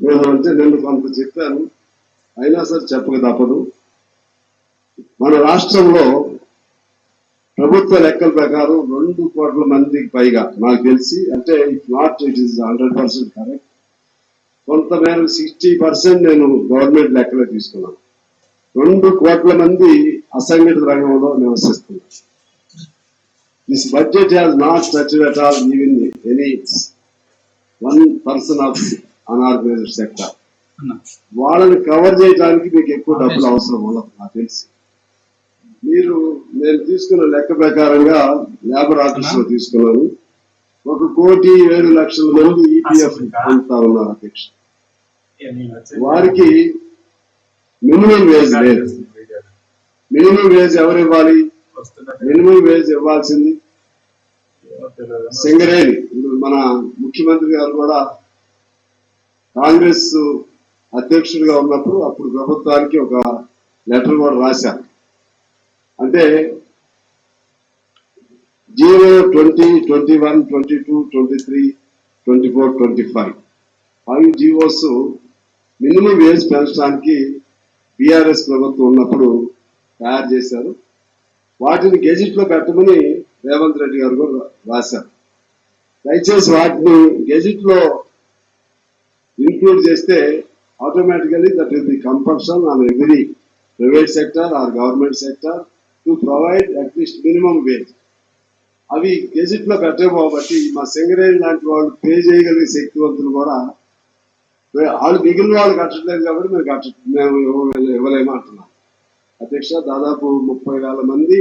నేను అంటే నేను కొంత చెప్పాను. అయినా సరే చెప్పక తప్పదు. మన రాష్ట్రంలో ప్రభుత్వ లెక్కల ప్రకారం రెండు కోట్ల మందికి పైగా నాకు తెలిసి అంటే if not it is hundred percent correct కొంతమేర సిక్స్టీ పర్సెంట్ నేను గవర్నమెంట్ లెక్కలో తీసుకున్నాను. రెండు కోట్ల మంది అసంఘటిత రంగంలో నివసిస్తున్నారు. This budget has not touch at all even any one person of unorganised sector వాళ్ళని కవర్ చేయడానికి మీకు ఎక్కువ డబ్బులు అవసరం ఉండదు నాకు తెలిసి. మీరు నేను తీసుకున్న లెక్క ప్రకారంగా లేబర్ ఆఫీస్లో తీసుకున్నాను. ఒక కోటి ఏడు లక్షల మంది ఈపీఎఫ్ పొందుతా ఉన్నారు అధ్యక్ష. వారికి మినిమం వేజ్ లేదు. మినిమం వేజ్ ఎవరు ఇవ్వాలి మినిమం వేజ్ ఇవ్వాల్సింది సింగరేణి. మన ముఖ్యమంత్రి గారు కూడా కాంగ్రెస్ అధ్యక్షుడిగా ఉన్నప్పుడు అప్పుడు ప్రభుత్వానికి ఒక లెటర్ కూడా రాశారు అంటే zero twenty twenty one twenty two twenty three twenty four twenty five. Five GOs minimum wage పెంచడానికి బీఆర్ఎస్ ప్రభుత్వం ఉన్నప్పుడు తయారు చేశారు. వాటిని గెజిట్లో పెట్టమని రేవంత్ రెడ్డి గారు కూడా రాశారు. దయచేసి వాటిని గెజిట్లో ఇంక్లూడ్ చేస్తే automatically that will be compulsion on every private sector or government sector to provide at least minimum wage అవి గెజిట్లో పెట్టబోబట్టి మా సింగరేణి లాంటి వాళ్ళు పే చేయగలిగే శక్తివంతులు కూడా వాళ్ళు మిగిలిన వాళ్ళు కట్టట్లేదు కాబట్టి మేము కట్ట మేము ఇవ్వ- ఇవ్వలేము అంటున్నాం అధ్యక్ష దాదాపు ముప్పై వేల మంది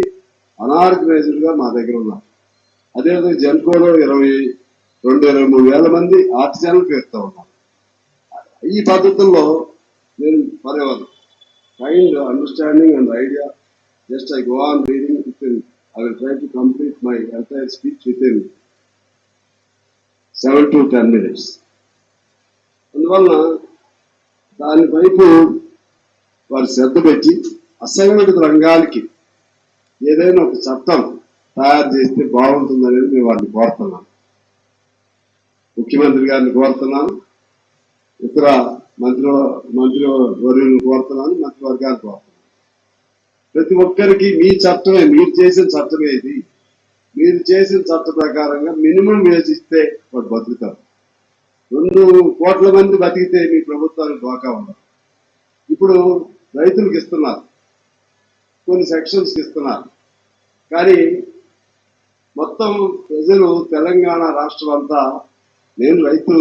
అనార్గనైజ్డ్గా మా దగ్గర ఉన్నారు. అదేవిధంగా జన్కోలో ఇరవై రెండు ఇరవై మూడు వేల మంది ఆర్టిజన్లు పేరుతో ఉన్నారు. ఈ పద్ధతుల్లో నేను పర్యవరం kind understanding and idea just I go on reading within I will try to complete my entire speech within seven to ten minutes అందువలన దానివైపు వారు శ్రద్ధ పెట్టి అసంఘటిత రంగాలకి ఏదైనా ఒక చట్టం తయారు చేస్తే బాగుంటుందనేది మేము వారిని కోరుతున్నాను. ముఖ్యమంత్రి గారిని కోరుతున్నాను. ఇతర మంత్రి మంత్రి వర్యులను కోరుతున్నాను మంత్రివర్గాన్ని కోరుతున్నాను ప్రతి ఒక్కరికి మీ చట్టమే మీరు చేసిన చట్టమే ఇది. మీరు చేసిన చట్ట ప్రకారంగా మినిమం వేజ్ ఇస్తే వాడు బతుకుతారు రెండు కోట్ల మంది బతికితే మీ ప్రభుత్వానికి బాగా ఉండదు. ఇప్పుడు రైతులకు ఇస్తున్నారు. కొన్ని సెక్షన్స్ ఇస్తున్నారు. కానీ మొత్తం ప్రజలు తెలంగాణ రాష్ట్రం అంతా నేను రైతు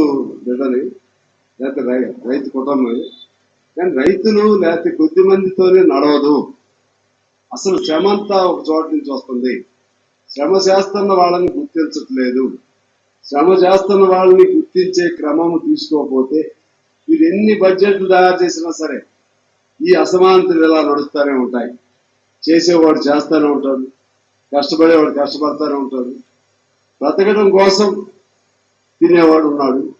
బిడ్డని లేకపోతే రై- రైతు కుటుంబం. కానీ రైతులు లేకపోతే కొద్ది మందితోనే నడవదు. అసలు శ్రమ అంతా ఒక చోట నుంచి వస్తుంది. శ్రమ చేస్తున్న వాళ్ళని గుర్తించట్లేదు. శ్రమ చేస్తున్న వాళ్ళని గుర్తించే క్రమం తీసుకోకపోతే మీరు ఎన్ని బడ్జెట్లు తయారు చేసినా సరే ఈ అసమానతలు ఇలా నడుస్తూనే ఉంటాయి. చేసేవాడు చేస్తూనే ఉంటాడు. కష్టపడేవాడు కష్టపడతానే ఉంటాడు. బ్రతకడం కోసం తినేవాడు ఉన్నాడు.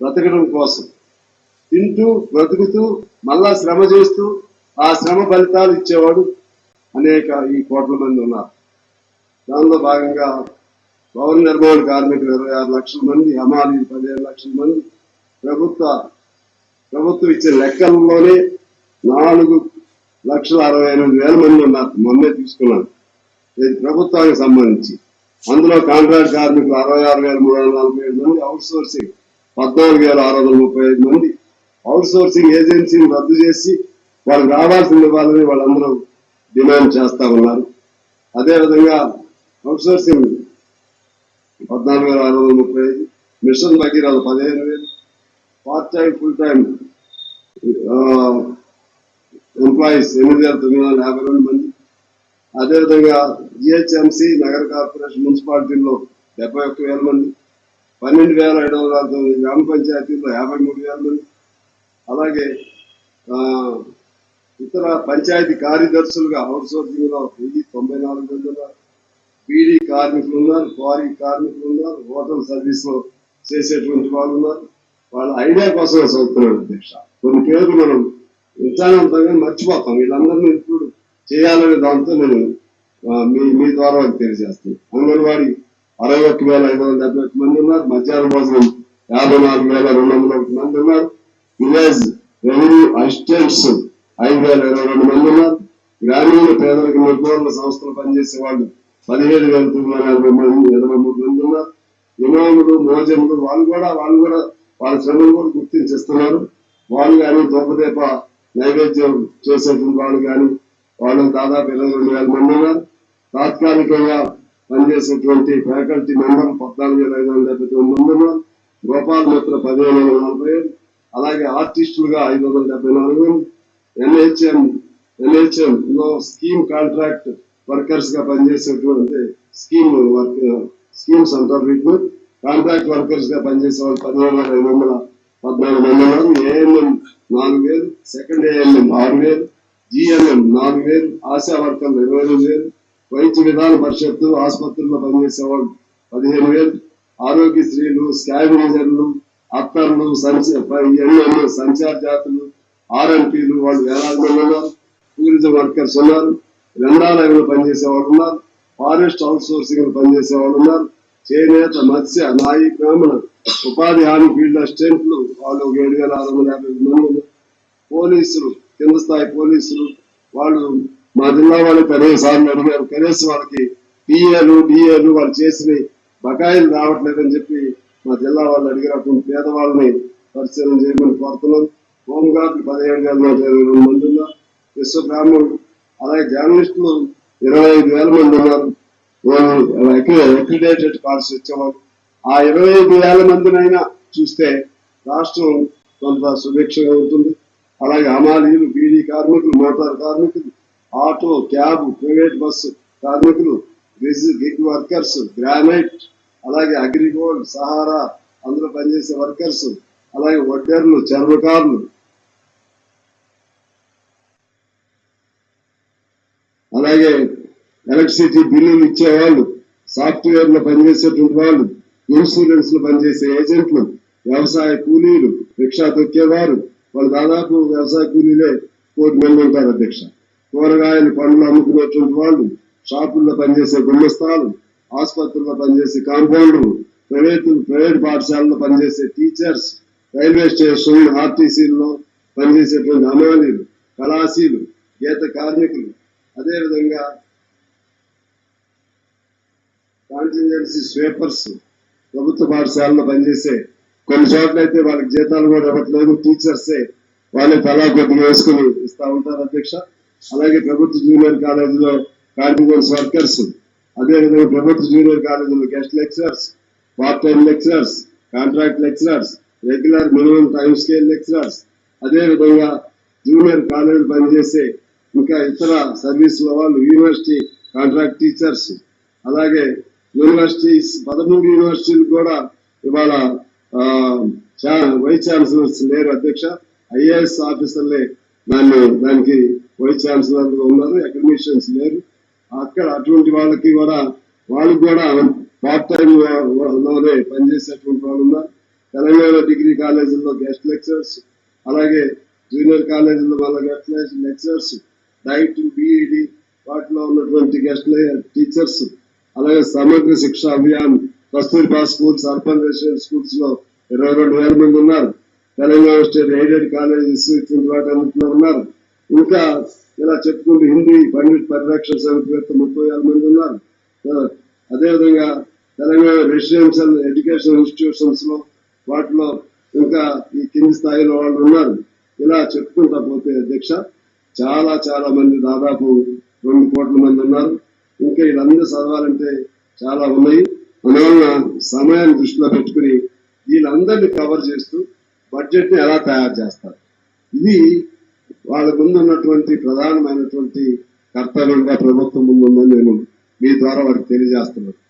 బ్రతకడం కోసం. తింటూ బ్రతుకుతూ మళ్ళా శ్రమ చేస్తూ ఆ శ్రమ ఫలితాలు ఇచ్చేవాడు అనేక ఈ కోట్ల మంది ఉన్నారు. దానిలో భాగంగా భవన నిర్మాణ కార్మికులు ఇరవై ఆరు లక్షల మంది హమాలి పదిహేను లక్షల మంది ప్రభుత్వ ప్రభుత్వం ఇచ్చే లెక్కల్లోనే నాలుగు లక్షల అరవై ఎనిమిది వేల మంది ఉన్నారు. మొన్నే తీసుకున్నాను. ఇది ప్రభుత్వానికి సంబంధించి. అందులో కాంట్రాక్ట్ కార్మికులు అరవై ఆరు వేల మూడు వందల నలభై ఏడు మంది అవుట్ సోర్సింగ్ పద్నాలుగు వేల ఆరు వందల ముప్పై ఐదు మంది అవుట్ సోర్సింగ్ ఏజెన్సీని రద్దు చేసి వాళ్ళకి రావాల్సింది ఇవ్వాలని వాళ్ళందరూ డిమాండ్ చేస్తా ఉన్నారు. అదేవిధంగా అవుట్ సోర్సింగ్ పద్నాలుగు వేల ఆరు వందల ముప్పై ఐదు మిషన్ భగీరాలు పదిహేను వేలు part time full time employees ఎనిమిది వేల తొమ్మిది వందల యాభై రెండు మంది. అదేవిధంగా జిహెచ్ఎంసి నగర కార్పొరేషన్ మున్సిపాలిటీల్లో డెబ్బై ఒక్క వేల మంది. పన్నెండు వేల ఐదు వందల తొమ్మిది గ్రామ పంచాయతీల్లో యాభై మూడు వేల. మంది అలాగే ఇతర పంచాయతీ కార్యదర్శులుగా అవుట్సోర్సింగ్లో వెయ్యి తొంభై నాలుగు వందల పీడీ బీడీ కార్మికులు ఉన్నారు క్వారీ కార్మికులు ఉన్నారు హోటల్ సర్వీస్లో చేసేటువంటి వాళ్ళు ఉన్నారు వాళ్ళ ఐడియా కోసం చదువుతున్నాడు అధ్యక్ష. కొన్ని పేర్లు మనం విచారంతంగా మర్చిపోతాం. వీళ్ళందరినీ ఇప్పుడు చేయాలనే దాంతో నేను మీ మీ ద్వారా తెలియజేస్తాను. అంగన్వాడీ అరవై ఒక్క వేల ఐదు వందల డెబ్బై ఒక్క మంది ఉన్నారు. మధ్యాహ్న భోజనం యాభై నాలుగు వేల రెండు వందల ఒకటి మంది ఉన్నారు. విలేజ్ రెవెన్యూ అసిస్టెంట్స్ ఐదు వేల ఇరవై రెండు మంది ఉన్నారు. గ్రామీణ పేదలకు నిర్మూలన సంస్థలు పనిచేసే వాళ్ళు పదిహేడు వేల తొమ్మిది వందల యాభై మంది ఇరవై మూడు మంది ఉన్నారు. ఇమాములు మోజములు వాళ్ళు కూడా వాళ్ళు కూడా వాళ్ళ శ్రమను కూడా గుర్తించిస్తున్నారు. వాళ్ళు కానీ దొప్పదీప నైవేద్యం చేసేటువంటి వాళ్ళు కానీ వాళ్ళు దాదాపు ఇరవై రెండు వేల మంది ఉన్నారు. తాత్కాలికంగా పనిచేసేటువంటి ఫ్యాకల్టీ మెంబర్ పద్నాలుగు వేల ఐదు వందల డెబ్బై తొమ్మిది మంది గోపాల్ మిత్ర పదిహేను వందల నలభై ఏడు అలాగే ఆర్టిస్టులుగా ఐదు వందల డెబ్బై నాలుగు ఎన్హెచ్ఎం ఎన్హెచ్ఎం లో స్కీమ్ కాంట్రాక్ట్ వర్కర్స్గా పనిచేసేటువంటి స్కీమ్ వర్క్ స్కీమ్స్ అంటారు వీటిని కాంట్రాక్ట్ వర్కర్స్గా పనిచేసే వాళ్ళు పదిహేను వేల ఐదు వందల పద్నాలుగు మంది ఉన్నారు. ఏఎన్ఎం నాలుగు వేలు సెకండ్ ఏఎన్ఎం ఆరు వేలు జిఎన్ఎం నాలుగు వేలు ఆశా వర్కర్లు ఇరవై రెండు వేలు వైద్య విధాన పరిషత్తు ఆసుపత్రుల్లో పనిచేసే వాళ్ళు పదిహేను వేలు. ఆరోగ్య స్త్రీలు స్కావెంజర్లు అత్తర్లు సంచార సంచార జాతులు ఆర్ఎంపీలు వాళ్ళు వేలాది మంది ఉన్నారు. టూరిజం వర్కర్స్ ఉన్నారు. గ్రంథాలయంలో పనిచేసే వాళ్ళు ఉన్నారు. ఫారెస్ట్ అవుట్ సోర్సింగ్ పనిచేసే వాళ్ళు ఉన్నారు. చేనేత మత్స్య నాయి బ్రాహ్మణ ఉపాధి హామీ ఫీల్డ్ అసిస్టెంట్లు వాళ్ళు ఒక ఏడు వేల ఆరు వందల యాభై మంది పోలీసులు కింద స్థాయి పోలీసులు వాళ్ళు మా జిల్లా వాళ్ళు కనీస సార్లు అడిగారు కనీసం వాళ్ళకి పిఏలు డిఏలు వాళ్ళు చేసిన బకాయిలు రావట్లేదని చెప్పి మా జిల్లా వాళ్ళు అడిగినటువంటి పేదవాళ్ళని పరిశీలన చేయమని కోరుతున్నాం. హోంగార్డులు పదిహేడు వేల నూట ఇరవై రెండు మంది ఉన్నారు. విశ్వబ్రాహ్మణుడు అలాగే జర్నలిస్టులు ఇరవై ఐదు వేల మంది ఉన్నారు. అక్రిడేటెడ్ కార్డ్స్ ఇచ్చేవాళ్ళు ఆ ఇరవై ఐదు వేల మందినైనా చూస్తే రాష్ట్రం కొంత సుభిక్షంగా ఉంటుంది. అలాగే అమాలీలు బీడీ కార్మికులు మోటార్ కార్మికులు ఆటో క్యాబ్ ప్రైవేట్ బస్సు కార్మికులు గిగ్ వర్కర్స్ గ్రానైట్ అలాగే అగ్రిగోల్డ్ సహారా అందులో పనిచేసే వర్కర్స్ అలాగే వడ్డర్లు చర్మకారులు. అలాగే ఎలక్ట్రిసిటీ బిల్లులు ఇచ్చేవాళ్ళు సాఫ్ట్వేర్లో పనిచేసేటువంటి వాళ్ళు ఇన్సూరెన్స్లో పనిచేసే ఏజెంట్లు వ్యవసాయ కూలీలు రిక్షా తొక్కేవారు వాళ్ళు దాదాపు వ్యవసాయ కూలీలే కోటి మంది ఉంటారు అధ్యక్ష. కూరగాయలు పండ్లు అమ్ముకునేటువంటి వాళ్ళు షాపుల్లో పనిచేసే గుమ్మస్తాలు ఆసుపత్రుల్లో పనిచేసే కాంపౌండర్లు ప్రైవేట్ ప్రైవేట్ పాఠశాలలో పనిచేసే టీచర్స్ రైల్వే స్టేషన్ ఆర్టీసీల్లో పనిచేసేటువంటి అమాలీలు కళాశీలు గీత కార్మికులు. అదేవిధంగా కాంటింజెన్సీ స్వేపర్స్ ప్రభుత్వ పాఠశాలలో పనిచేసే కొన్ని చోట్ల అయితే వాళ్ళకి జీతాలు కూడా ఇవ్వట్లేదు టీచర్సే వాళ్ళని తలా కొద్దిగా వేసుకుని ఇస్తా ఉంటారు అధ్యక్ష. అలాగే ప్రభుత్వ జూనియర్ కాలేజీలో కాంటినెంట్స్ వర్కర్స్ అదేవిధంగా ప్రభుత్వ జూనియర్ కాలేజీలో guest lecturers part time lecturers contract lecturers regular minimum time scale lecturers అదేవిధంగా జూనియర్ కాలేజీ పనిచేసే ఇంకా ఇతర సర్వీసుల వాళ్ళు యూనివర్సిటీ కాంట్రాక్ట్ టీచర్స్ అలాగే యూనివర్సిటీస్ పదమూడు యూనివర్సిటీలు కూడా ఇవాళ చా- వైస్ ఛాన్సలర్స్ లేరు అధ్యక్ష ఐఏఎస్ ఆఫీసర్లే దాన్ని దానికి వైస్ ఛాన్సలర్ ఉన్నారు అకాడమిషియన్స్ లేరు. అక్కడ అటువంటి వాళ్ళకి కూడా వాళ్ళకి కూడా పార్ట్ టైం లోనే పనిచేసేటువంటి వాళ్ళు ఉన్నారు. తెలంగాణ డిగ్రీ కాలేజీల్లో గెస్ట్ లెక్చరర్స్ అలాగే జూనియర్ కాలేజీలో వాళ్ళ గెస్ట్ లెక్చరర్స్ డైట్ బీఈడి వాటిలో ఉన్నటువంటి గెస్ట్ టీచర్స్ అలాగే Samagra Shiksha Abhiyan Kasturba schools urban resident స్కూల్స్లో ఇరవై రెండు వేల మంది ఉన్నారు. తెలంగాణ స్టేట్ ఎయిడెడ్ కాలేజెస్ ఇటువంటి వాటి ఉన్నారు. ఇంకా ఇలా చెప్పుకుంటూ హిందీ పండిట్ పరిరక్షణ సమితి యొక్క ముప్పై ఆరు మంది ఉన్నారు. అదేవిధంగా తెలంగాణ రెసిడెన్షియల్ ఎడ్యుకేషన్ ఇన్స్టిట్యూషన్స్లో వాటిలో ఇంకా ఈ కింది స్థాయిలో వాళ్ళు ఉన్నారు. ఇలా చెప్పుకుంటా పోతే అధ్యక్ష చాలా చాలా మంది దాదాపు రెండు కోట్ల మంది ఉన్నారు. ఇంకా వీళ్ళందరూ చదవాలంటే చాలా ఉన్నాయి. అందువలన సమయాన్ని దృష్టిలో పెట్టుకుని వీళ్ళందరినీ కవర్ చేస్తూ బడ్జెట్ని ఎలా తయారు చేస్తారు? ఇది వాళ్ళ ముందు ఉన్నటువంటి ప్రధానమైనటువంటి కర్తవ్యంగా ప్రభుత్వం ముందు ఉందని నేను మీ ద్వారా వారికి తెలియజేస్తున్నాను.